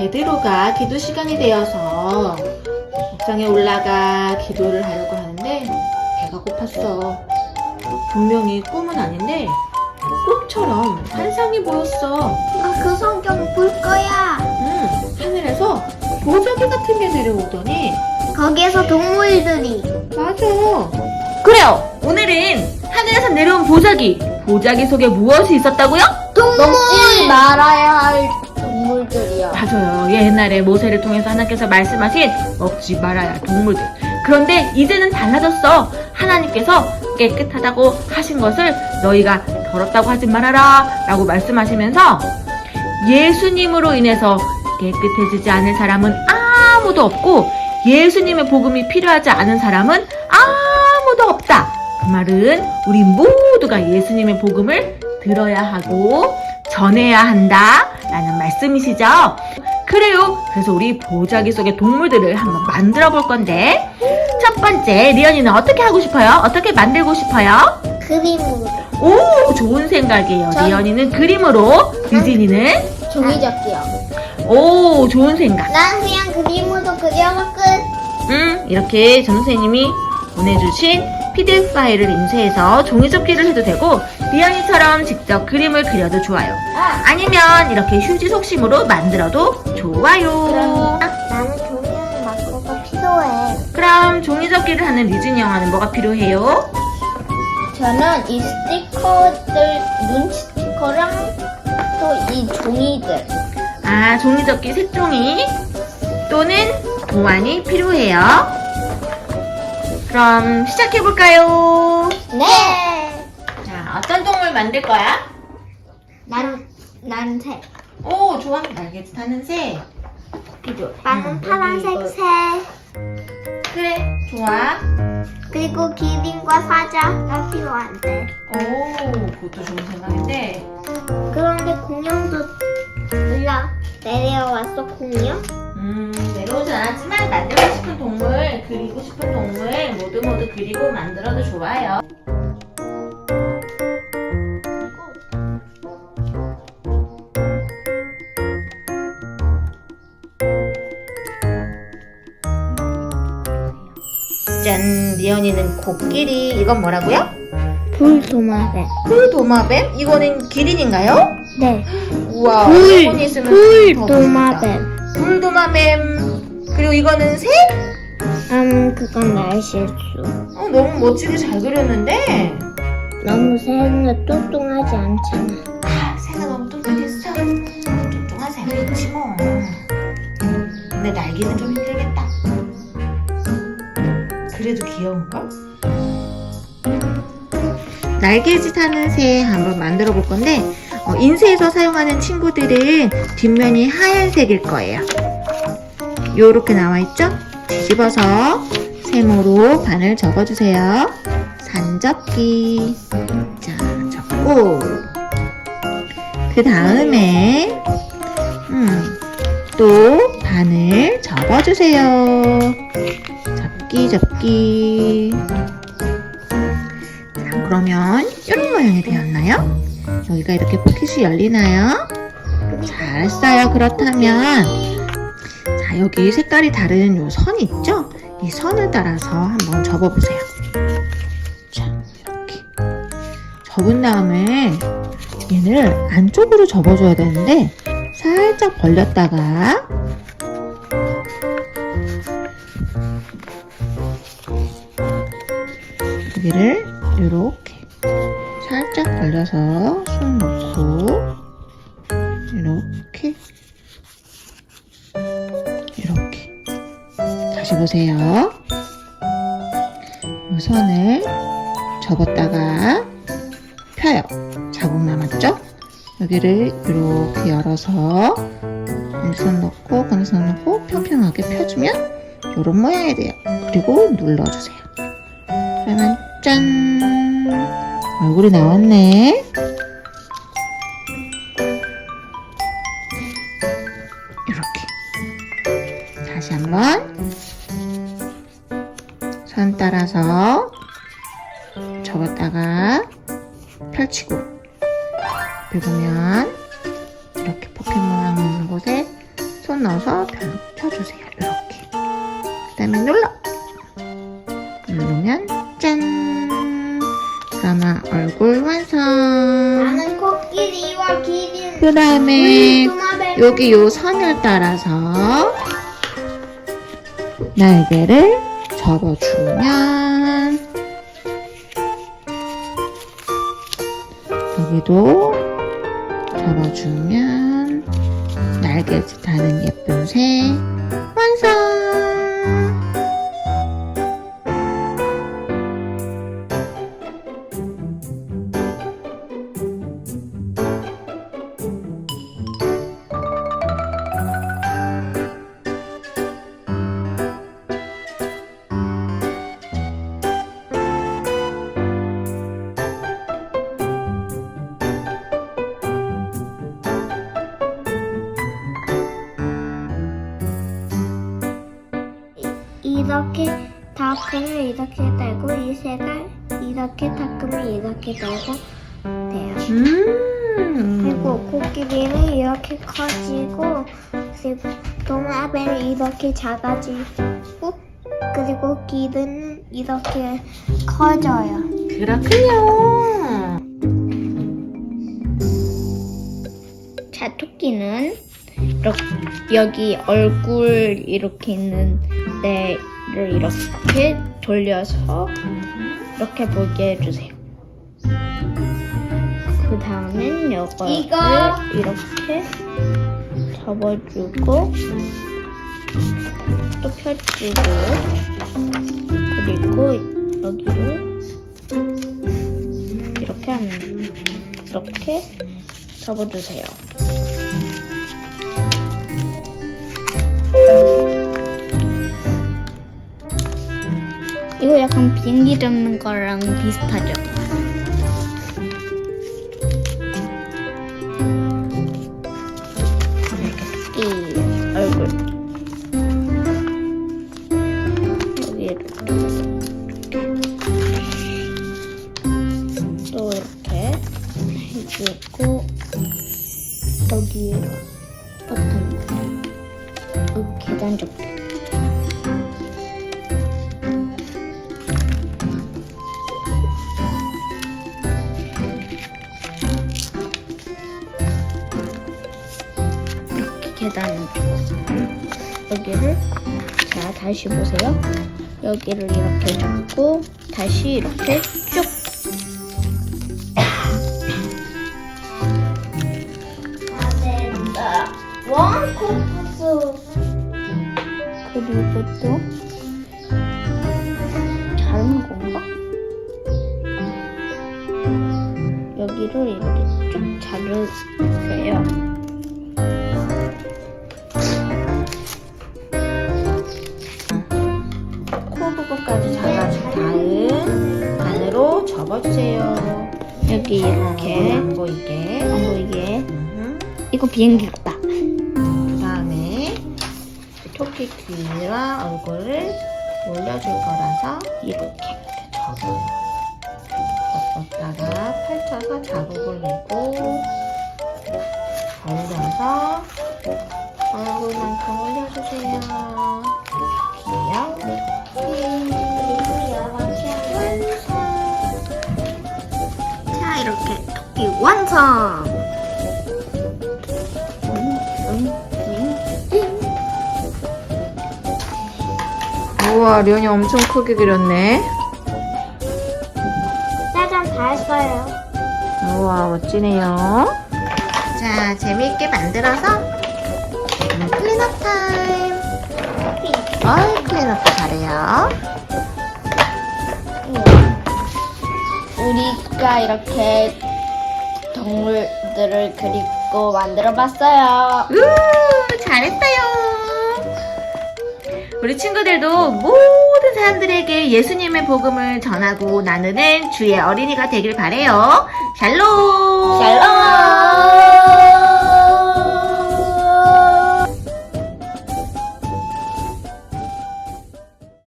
베드로가 기도 시간이 되어서 옥상에 올라가 기도를 하려고 하는데 배가 고팠어. 분명히 꿈은 아닌데 꿈처럼 환상이 보였어. 아, 그 성경 볼 거야. 음, 하늘에서 보자기 같은 게 내려오더니 거기에서 동물들이. 맞아. 그래요. 오늘은 하늘에서 내려온 보자기. 보자기 속에 무엇이 있었다고요? 먹지 말아야 할 동물들이야. 맞아요. 옛날에 모세를 통해서 하나님께서 말씀하신 먹지 말아야 할 동물들. 그런데 이제는 달라졌어. 하나님께서 깨끗하다고 하신 것을 너희가 더럽다고 하지 말아라 라고 말씀하시면서 예수님으로 인해서 깨끗해지지 않은 사람은 아무도 없고 예수님의 복음이 필요하지 않은 사람은 아무도 없다. 그 말은 우리 모두가 예수님의 복음을 들어야 하고 전해야 한다. 라는 말씀이시죠? 그래요. 그래서 우리 보자기 속의 동물들을 한번 만들어 볼 건데 첫 번째 리언이는 어떻게 하고 싶어요? 어떻게 만들고 싶어요? 그림으로. 오 좋은 생각이에요. 전- 리언이는 그림으로, 유진이는 종이접기요. 오 좋은 생각. 난 그냥 그림으로 그려서 끝. 음 이렇게 전 선생님이 보내주신 PDF 파일을 인쇄해서 종이접기를 해도 되고 리언이처럼 직접 그림을 그려도 좋아요. 아, 아니면 이렇게 휴지 속심으로 만들어도 좋아요. 나는 종이랑 마커가 필요해. 그럼 종이접기를 하는 리준이 형아는 뭐가 필요해요? 저는 이 스티커들, 눈 스티커랑 또 이 종이들. 아, 종이접기 색종이 또는 도안이 필요해요. 그럼 시작해볼까요? 네. 동물 만들 거야? 난, 난 새. 오, 좋아. 날개짓 하는 새. 필요. 나는 음, 파란색 여기 새. 그래, 좋아. 그리고 기린과 사자가 필요한데. 오, 그것도 좋은 생각인데. 그런데 공룡도 올라 내려왔어 공룡? 음, 내려오진 않았지만 만들고 싶은 동물, 그리고 싶은 동물 모두 모두 그리고 만들어도 좋아요. 짠, 리언이는 코끼리. 이건 뭐라고요? 불도마뱀. 풀도마뱀? 이거는 기린인가요? 네. 우와, 불, 일본에 있으면 더. 불도마뱀. 불도마뱀. 그리고 이거는 새? 음, 그건 나의 실수. 어, 너무 멋지게 잘 그렸는데. 너무 새는 뚱뚱하지 않잖아. 아, 새가 너무 뚱뚱했어. 뚱뚱한 새가 있지 뭐. 근데 날개는 좀 힘들겠다. 그래도 귀여운걸? 날개짓 하는 새 한번 만들어 볼 건데, 어, 인쇄에서 사용하는 친구들은 뒷면이 하얀색일 거예요. 요렇게 나와 있죠? 뒤집어서 세모로 반을 접어주세요. 산접기. 자, 접고. 그 다음에, 음, 또 반을 접어주세요. 접기, 접기. 자, 그러면 이런 모양이 되었나요? 여기가 이렇게 포켓이 열리나요? 잘했어요. 그렇다면, 자, 여기 색깔이 다른 요 선 있죠? 이 선을 따라서 한번 접어보세요. 자, 이렇게. 접은 다음에 얘를 안쪽으로 접어줘야 되는데 살짝 벌렸다가 여기를 이렇게 살짝 벌려서 손 놓고 이렇게 이렇게 다시 보세요. 이 선을 접었다가 펴요. 자국 남았죠? 여기를 이렇게 열어서 건선 넣고 건선 넣고 평평하게 펴주면 이런 모양이 돼요. 그리고 눌러주세요. 그러면 짠! 얼굴이 나왔네. 이렇게. 다시 한번 선 따라서 접었다가 펼치고 긁으면 이렇게 포켓 모양 있는 곳에 손꾹 넣어서 펼쳐주세요. 이렇게. 그 다음에 눌러. 그 다음에 여기 요 선을 따라서 날개를 접어주면 여기도 접어주면 날개 다는 예쁜 새 완성! 닦으면 이렇게 되고 이 색을 이렇게 닦으면 이렇게 되고 돼요. 음. 그리고 코끼리는 이렇게 커지고 그리고 도마뱀이 이렇게 작아지고 그리고 기린은 이렇게 커져요. 그렇군요. 자, 토끼는 이렇게 여기 얼굴 이렇게 있는 데 를 이렇게 돌려서 이렇게 보게 해주세요. 그 다음엔 이거를 이렇게 접어주고 또 펴주고 그리고 여기를 이렇게 하면. 이렇게 접어주세요. 약간 비행기 잡는 거랑 비슷하죠? 이 얼굴. 여기를 또 이렇게 해주고 여기에 버튼. 여기 계단 좀이 줬어요. 여기를 자 다시 보세요. 여기를 이렇게 잡고 다시 이렇게 쭉. 그리고 또 다른 건가? 여기를 이렇게 쭉 자르세요. 반으로 접어주세요. 여기 이렇게 안 보이게. 안 보이게. 음. 이거 비행기 같다. 그 다음에 토끼 귀와 얼굴을 올려줄 거라서 이렇게 접어요. 접었다가 펼쳐서 자국을 내고 올려서 얼굴만큼 올려주세요. 귀여워. 이렇게 토끼 완성. 우와, 련이 엄청 크게 그렸네. 짜잔 다 했어요. 우와, 멋지네요. 자, 재미있게 만들어서 음, 클린업 타임. 어이, 클린업 잘해요. 우리가 이렇게 동물들을 그리고 만들어 봤어요. 우, 잘했어요. 우리 친구들도 모든 사람들에게 예수님의 복음을 전하고 나누는 주의 어린이가 되길 바래요. 샬롬. 샬롬.